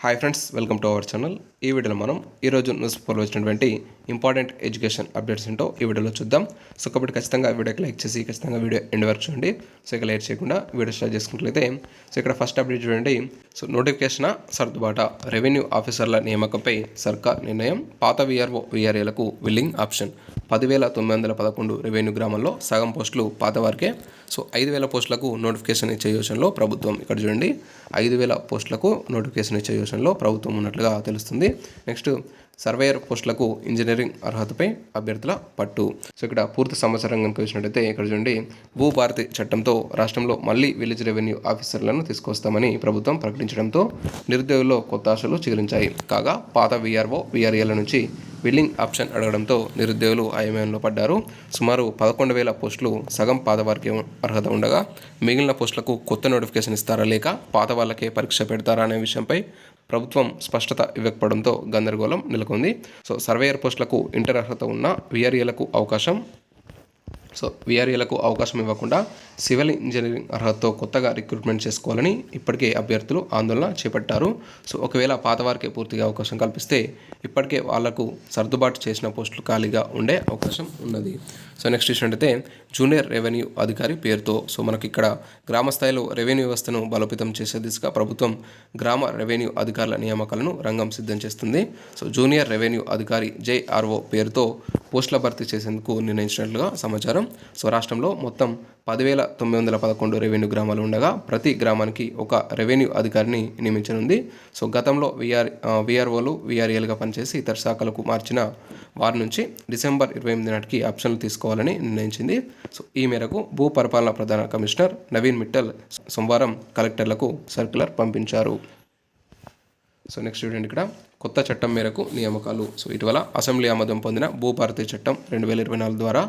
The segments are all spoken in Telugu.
Hi friends welcome to our channel ఈ వీడియోలో మనం ఈరోజు న్యూస్ పేపర్లో వచ్చినటువంటి ఇంపార్టెంట్ ఎడ్యుకేషన్ అప్డేట్స్ ఏంటో ఈ వీడియోలో చూద్దాం. సో కాబట్టి ఖచ్చితంగా వీడియోకి లైక్ చేసి ఖచ్చితంగా వీడియో ఎండ్ వరకు చూడండి. సో ఇక లేట్ చేయకుండా వీడియో స్టార్ట్ చేసుకున్నట్లయితే సో ఇక్కడ ఫస్ట్ అప్డేట్ చూడండి. సో నోటిఫికేషన్ సర్దుబాట. రెవెన్యూ ఆఫీసర్ల నియామకంపై సర్కార్ నిర్ణయం. పాత విఆర్ఓ విఆర్ఏలకు విల్లింగ్ ఆప్షన్. పదివేల తొమ్మిది వందల పదకొండు రెవెన్యూ గ్రామంలో సగం పోస్టులు పాత వారికే. సో ఐదు వేల పోస్టులకు నోటిఫికేషన్ ఇచ్చే యోచనలో ప్రభుత్వం ఇక్కడ చూడండి. ఐదు వేల పోస్టులకు నోటిఫికేషన్ ఇచ్చే యోచనలో ప్రభుత్వం ఉన్నట్లుగా తెలుస్తుంది. నెక్స్ట్ సర్వేయర్ పోస్టులకు ఇంజనీరింగ్ అర్హతపై అభ్యర్థుల పట్టు. సో ఇక్కడ పూర్తి సమాచారం కనుక వచ్చినట్టయితే ఇక్కడ చూడండి భూభారతి చట్టంతో రాష్ట్రంలో మళ్ళీ విలేజ్ రెవెన్యూ ఆఫీసర్లను తీసుకొస్తామని ప్రభుత్వం ప్రకటించడంతో నిరుద్యోగుల్లో కొత్త ఆశలు చిగురించాయి. కాగా పాత వీఆర్ఓ వీఆర్ఏల నుంచి బిల్లింగ్ ఆప్షన్ అడగడంతో నిరుద్యోగులు అయోమయంలో పడ్డారు. సుమారు పదకొండు వేల పోస్టులు సగం పాత వారికి అర్హత ఉండగా మిగిలిన పోస్టులకు కొత్త నోటిఫికేషన్ ఇస్తారా లేక పాత వాళ్ళకే పరీక్ష పెడతారా అనే విషయంపై ప్రభుత్వం స్పష్టత ఇవ్వకపోవడంతో గందరగోళం నెలకొంది. సో సర్వేయర్ పోస్టులకు ఇంటర్ అర్హత ఉన్న విఆర్ఏలకు అవకాశం సో విఆర్ఏలకు అవకాశం ఇవ్వకుండా సివిల్ ఇంజనీరింగ్ అర్హతతో కొత్తగా రిక్రూట్మెంట్ చేసుకోవాలని ఇప్పటికే అభ్యర్థులు ఆందోళన చేపట్టారు. సో ఒకవేళ పాత వారికే పూర్తిగా అవకాశం కల్పిస్తే ఇప్పటికే వాళ్ళకు సర్దుబాటు చేసిన పోస్టులు ఖాళీగా ఉండే అవకాశం ఉన్నది. సో నెక్స్ట్ చూసినట్టయితే జూనియర్ రెవెన్యూ అధికారి పేరుతో సో మనకి ఇక్కడ గ్రామ స్థాయిలో రెవెన్యూ వ్యవస్థను బలోపేతం చేసే దిశగా ప్రభుత్వం గ్రామ రెవెన్యూ అధికారుల నియామకాలను రంగం సిద్ధం చేస్తుంది. సో జూనియర్ రెవెన్యూ అధికారి జేఆర్ఓ పేరుతో పోస్టుల భర్తీ చేసేందుకు నిర్ణయించినట్లుగా సమాచారం సో రాష్ట్రంలో మొత్తం పదివేల తొమ్మిది వందల పదకొండు రెవెన్యూ గ్రామాలు ఉండగా ప్రతి గ్రామానికి ఒక రెవెన్యూ అధికారిని నియమించనుంది. సో గతంలో విఆర్ విఆర్ఓలు విఆర్ఏలుగా పనిచేసి ఇతర శాఖలకు మార్చిన వారి నుంచి డిసెంబర్ ఇరవై ఎనిమిది నాటికి ఆప్షన్లు తీసుకోవాలని నిర్ణయించింది. సో ఈ మేరకు భూ పరిపాలన ప్రధాన కమిషనర్ నవీన్ మిట్టల్ సోమవారం కలెక్టర్లకు సర్క్యులర్ పంపించారు. సో నెక్స్ట్ చూడండి ఇక్కడ. కొత్త చట్టం మేరకు నియామకాలు. సో ఇటీవల అసెంబ్లీ ఆమోదం పొందిన భూభారతి చట్టం రెండు వేల ఇరవై నాలుగు ద్వారా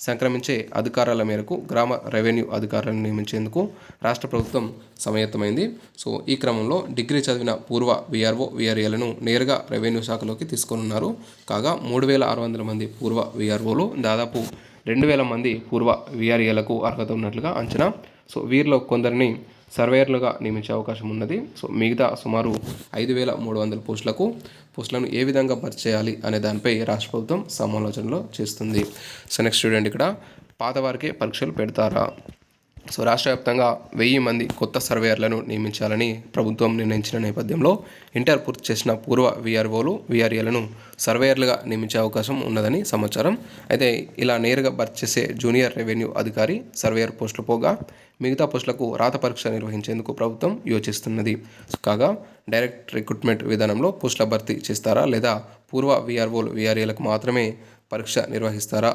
సంక్రమించే అధికారాల మేరకు గ్రామ రెవెన్యూ అధికారులను నియమించేందుకు రాష్ట్ర ప్రభుత్వం సమయత్తమైంది. సో ఈ క్రమంలో డిగ్రీ చదివిన పూర్వ విఆర్ఓ విఆర్ఏలను నేరుగా రెవెన్యూ శాఖలోకి తీసుకొనున్నారు. కాగా మూడు వేల ఆరు వందల మంది పూర్వ విఆర్ఓలు దాదాపు రెండు వేల మంది పూర్వ విఆర్ఏలకు అర్హత ఉన్నట్లుగా అంచనా. సో వీరిలో కొందరిని సర్వేయర్లుగా నియమించే అవకాశం ఉన్నది. సో మిగతా సుమారు ఐదు వేల మూడు వందల పోస్టులకు పోస్టులను ఏ విధంగా భర్తీ చేయాలి అనే దానిపై రాష్ట్ర ప్రభుత్వం సమాలోచనలో చేస్తుంది. సో నెక్స్ట్ స్టూడెంట్ ఇక్కడ పాత వారికే పరీక్షలు పెడతారా? సో రాష్ట్ర వ్యాప్తంగా వెయ్యి మంది కొత్త సర్వేయర్లను నియమించాలని ప్రభుత్వం నిర్ణయించిన నేపథ్యంలో ఇంటర్ పూర్తి చేసిన పూర్వ విఆర్ఓలు విఆర్ఏలను సర్వేయర్లుగా నియమించే అవకాశం ఉన్నదని సమాచారం. అయితే ఇలా నేరుగా భర్తీ చేసే జూనియర్ రెవెన్యూ అధికారి సర్వేయర్ పోస్టులు పోగా మిగతా పోస్టులకు రాత పరీక్ష నిర్వహించేందుకు ప్రభుత్వం యోచిస్తున్నది. కాగా డైరెక్ట్ రిక్రూట్మెంట్ విధానంలో పోస్టుల భర్తీ చేస్తారా లేదా పూర్వ విఆర్ఓలు విఆర్ఏలకు మాత్రమే పరీక్ష నిర్వహిస్తారా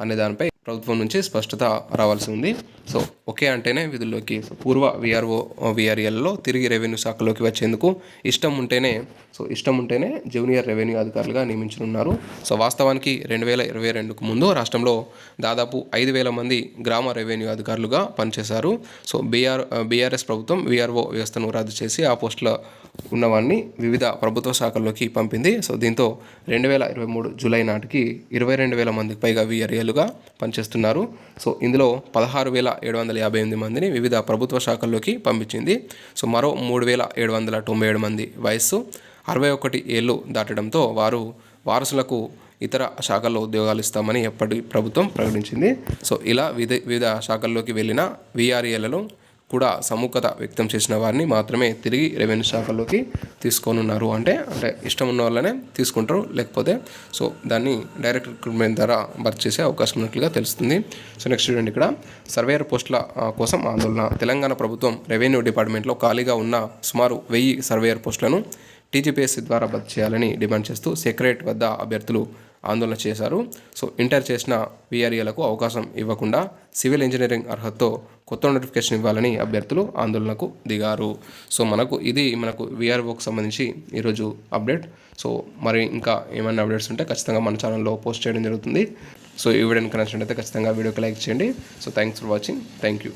అనే దానిపై ప్రభుత్వం నుంచి స్పష్టత రావాల్సి ఉంది. సో ఒకే అంటేనే విధుల్లోకి పూర్వ విఆర్ఓ విఆర్ఎల్లో తిరిగి రెవెన్యూ శాఖలోకి వచ్చేందుకు ఇష్టం ఉంటేనే సో ఇష్టం ఉంటేనే జూనియర్ రెవెన్యూ అధికారులుగా నియమించనున్నారు. సో వాస్తవానికి రెండు వేల ఇరవై రెండుకు ముందు రాష్ట్రంలో దాదాపు ఐదు వేల మంది గ్రామ రెవెన్యూ అధికారులుగా పనిచేశారు. సో బీఆర్ బీఆర్ఎస్ ప్రభుత్వం విఆర్ఓ వ్యవస్థను రద్దు చేసి ఆ పోస్టుల ఉన్నవాన్ని వివిధ ప్రభుత్వ శాఖల్లోకి పంపింది. సో దీంతో రెండు వేల ఇరవై మూడు జూలై నాటికి ఇరవై రెండు వేల మందికి పైగా విఆర్ఏలుగా పనిచేస్తున్నారు సో ఇందులో పదహారు వేల ఏడు వందల యాభై ఎనిమిది మందిని వివిధ ప్రభుత్వ శాఖల్లోకి పంపించింది. సో మరో మూడు వేల ఏడు వందల తొంభై ఏడు మంది వయస్సు అరవై ఒకటి ఏళ్ళు దాటడంతో వారు వారసులకు ఇతర శాఖల్లో ఉద్యోగాలు ఇస్తామని ఎప్పటి ప్రభుత్వం ప్రకటించింది. సో ఇలా వివిధ వివిధ శాఖల్లోకి వెళ్ళిన విఆర్ఏలలో కూడా సముఖత వ్యక్తం చేసిన వారిని మాత్రమే తిరిగి రెవెన్యూ శాఖలోకి తీసుకోనున్నారు. అంటే అంటే ఇష్టం ఉన్న వాళ్ళనే తీసుకుంటారు లేకపోతే సో దాన్ని డైరెక్ట్ రిక్రూట్మెంట్ ద్వారా భర్తీ చేసే అవకాశం ఉన్నట్లుగా తెలుస్తుంది. సో నెక్స్ట్ చూడండి ఇక్కడ. సర్వేయర్ పోస్టుల కోసం ఆందోళన. తెలంగాణ ప్రభుత్వం రెవెన్యూ డిపార్ట్మెంట్లో ఖాళీగా ఉన్న సుమారు వెయ్యి సర్వేయర్ పోస్టులను టీజీపీఎస్సీ ద్వారా భర్తీ చేయాలని డిమాండ్ చేస్తూ సెక్రటరేట్ వద్ద అభ్యర్థులు ఆందోళన చేశారు. సో ఇంటర్ చేసిన విఆర్ఏలకు అవకాశం ఇవ్వకుండా సివిల్ ఇంజనీరింగ్ అర్హతతో కొత్త నోటిఫికేషన్ ఇవ్వాలని అభ్యర్థులు ఆందోళనకు దిగారు. సో మనకు ఇది మనకు విఆర్ఓకి సంబంధించి ఈరోజు అప్డేట్ సో మరి ఇంకా ఏమైనా అప్డేట్స్ ఉంటే ఖచ్చితంగా మన ఛానల్లో పోస్ట్ చేయడం జరుగుతుంది. సో ఈ వీడియోని కనెక్షన్ అయితే ఖచ్చితంగా వీడియోకి లైక్ చేయండి. So thanks for watching thank you